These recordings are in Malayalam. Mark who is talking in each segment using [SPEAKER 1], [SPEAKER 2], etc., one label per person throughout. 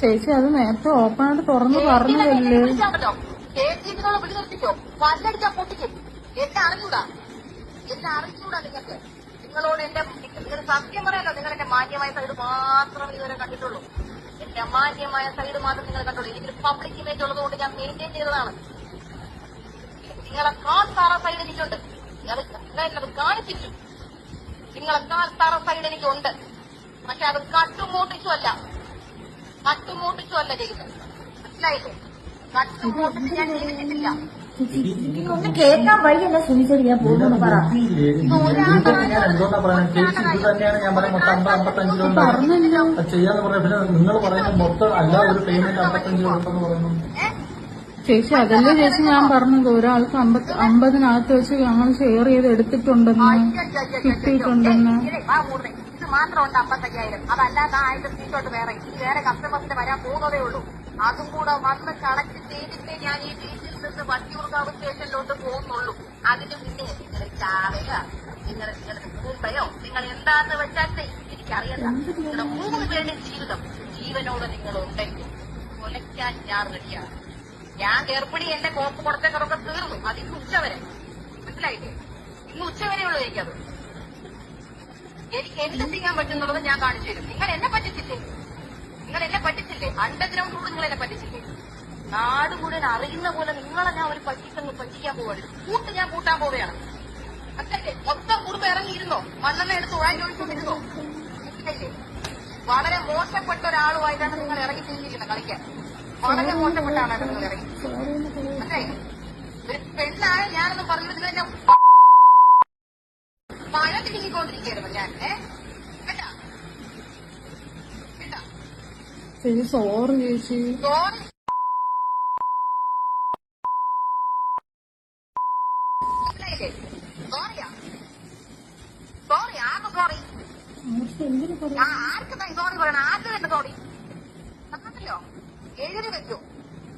[SPEAKER 1] ചേച്ചി അത് നേരത്തെ ഓപ്പൺ ആയിട്ട് തുറന്ന് പറഞ്ഞതല്ലേ?
[SPEAKER 2] നിങ്ങളോട് എന്റെ നിങ്ങൾ സത്യം പറയാലോ നിങ്ങൾ എന്റെ മാന്യമായ സൈഡ് മാത്രം ഇതുവരെ കണ്ടിട്ടുള്ളൂ. എന്റെ അമാന്യമായ സൈഡ് മാത്രം നിങ്ങൾ കണ്ടുള്ളൂ എനിക്ക് പബ്ലിക് ഇമേജ് ഉള്ളതുകൊണ്ട് ഞാൻ മെയിന്റെയിൻ ചെയ്തതാണ്. നിങ്ങളെ കാൽ താറ സൈഡ് എനിക്കുണ്ട് നിങ്ങളെന്നത് കാണിപ്പിച്ചു നിങ്ങളെ കാൽ താറ സൈഡ് എനിക്കുണ്ട്. പക്ഷെ അത് കട്ടുമൂട്ടിച്ചും അല്ല ചെയ്യുന്നത് മനസ്സിലായില്ലേ ഞാൻ
[SPEAKER 3] ഒന്ന് കേൾക്കാൻ വഴിയല്ല പോകുന്നു പറ
[SPEAKER 1] പറഞ്ഞല്ലോ
[SPEAKER 4] ചെയ്യാന്ന് പറഞ്ഞ പിന്നെ നിങ്ങൾ പറയുന്ന മൊത്തം അല്ല ഒരു പേയ്മെന്റ് അമ്പത്തഞ്ച് രൂപ ഉണ്ടെന്ന് പറയുന്നു
[SPEAKER 1] ചേച്ചി അതല്ലേ ചേച്ചി ഞാൻ പറഞ്ഞത്? ഒരാൾക്ക് അമ്പത് അമ്പതിനകത്ത് വെച്ച് ഞങ്ങൾ ഷെയർ ചെയ്ത് എടുത്തിട്ടുണ്ടെന്ന് കിട്ടിയിട്ടുണ്ടെന്ന്.
[SPEAKER 2] മാത്രം ഉണ്ട് അമ്പത്തയ്യായിരം. അതല്ലാത്ത ആയിരത്തി ആയിരം സ്ക്രീൻഷോട്ട് വേറെ. ഈ വേറെ കസ്റ്റമേഴ്സിന് വരാൻ പോകുന്നതേ ഉള്ളൂ. അതും കൂടെ വന്ന് കളക്ട് ചെയ്തിട്ടേ ഞാൻ ഈ ബീച്ചിൽ നിന്ന് വട്ടിയൂർക്കാവ് സ്റ്റേഷനിലോട്ട് പോകുന്നുള്ളൂ. അതിന് മുന്നേ നിങ്ങൾ ചാവയോ നിങ്ങൾ നിങ്ങളുടെ മുമ്പയോ നിങ്ങൾ എന്താന്ന് വെച്ചാൽ എനിക്കറിയില്ല നിങ്ങളുടെ മൂന്ന് പേരുടെ ജീവിതം ജീവനോട് നിങ്ങൾ ഉണ്ടെങ്കിൽ കൊലയ്ക്കാൻ ഞാൻ റെഡിയാണ്. ഞാൻ ഗർഭിണി എന്റെ കോപ്പ് കൊടുത്തേക്കറൊക്കെ തീർന്നു. അതിന് ഉച്ചവരെ. മനസ്സിലായില്ലേ? ഇന്ന് ഉച്ചവരെയുള്ളൂ എനിക്കത്. എനിക്ക് എന്ത് ചെയ്യാൻ പറ്റുന്നുള്ളത് ഞാൻ കാണിച്ചു തരും. നിങ്ങൾ എന്നെ പറ്റിച്ചില്ലേ? നിങ്ങൾ എന്നെ പറ്റിച്ചില്ലേ? അണ്ടർഗ്രൗണ്ട് കൂടെ നിങ്ങൾ എന്നെ പറ്റിച്ചില്ലേ? നാട് മുഴുവൻ അറിയുന്ന പോലെ നിങ്ങളെ ഞാൻ ഒരു പറ്റിച്ചങ്ങ് പറ്റിക്കാൻ പോവാണ്. കൂട്ട് ഞാൻ കൂട്ടാൻ പോവുകയാണ്. മനസ്സിലായില്ലേ മൊത്തം കുടുംബം ഇറങ്ങിയിരുന്നോ? മണ്ണെണ്ണ എടുത്ത് ഉഴാൻ ചോദിച്ചോണ്ടിരുന്നോ? വളരെ മോശപ്പെട്ട ഒരാളുമായിട്ടാണ് നിങ്ങൾ ഇറങ്ങി തിരിഞ്ഞിരിക്കുന്നത് കളിക്കാൻ. വളരെ മോശപ്പെട്ട ആളാണ് നിങ്ങൾ ഇറങ്ങി. അല്ലേ ഒരു പെണ്ണായ ഞാനൊന്നും പറഞ്ഞത് നിങ്ങൾ എന്നെ മഴ തിരികൊണ്ടിരിക്കുകയായിരുന്നു ഞാൻ ഏ കേട്ടാ കേട്ടാ
[SPEAKER 1] ചേച്ചി സോറി ചേച്ചി
[SPEAKER 2] സോറി മനസ്സിലായില്ലേ സോറിയാ സോറി ആർക്ക് സോറി ആ ആർക്ക് സോറി പറയണം ആർക്ക് തന്നെ സോറി സത്യത്തിലോ സോറി ചേച്ചി.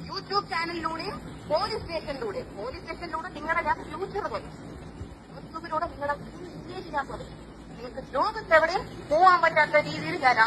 [SPEAKER 2] യൂട്യൂബ് ചാനലിലൂടെയും പോലീസ് സ്റ്റേഷനിലൂടെയും. പോലീസ് സ്റ്റേഷനിലൂടെ നിങ്ങളുടെ ഞാൻ ഫ്യൂച്ചർ പോലീസ് യൂട്യൂബിലൂടെ നിങ്ങളുടെ ഫ്യൂച്ചർ ഞാൻ പറയും നിങ്ങൾക്ക് ലോകത്ത് എവിടെയും പോവാൻ പറ്റാത്ത രീതിയിൽ ഞാൻ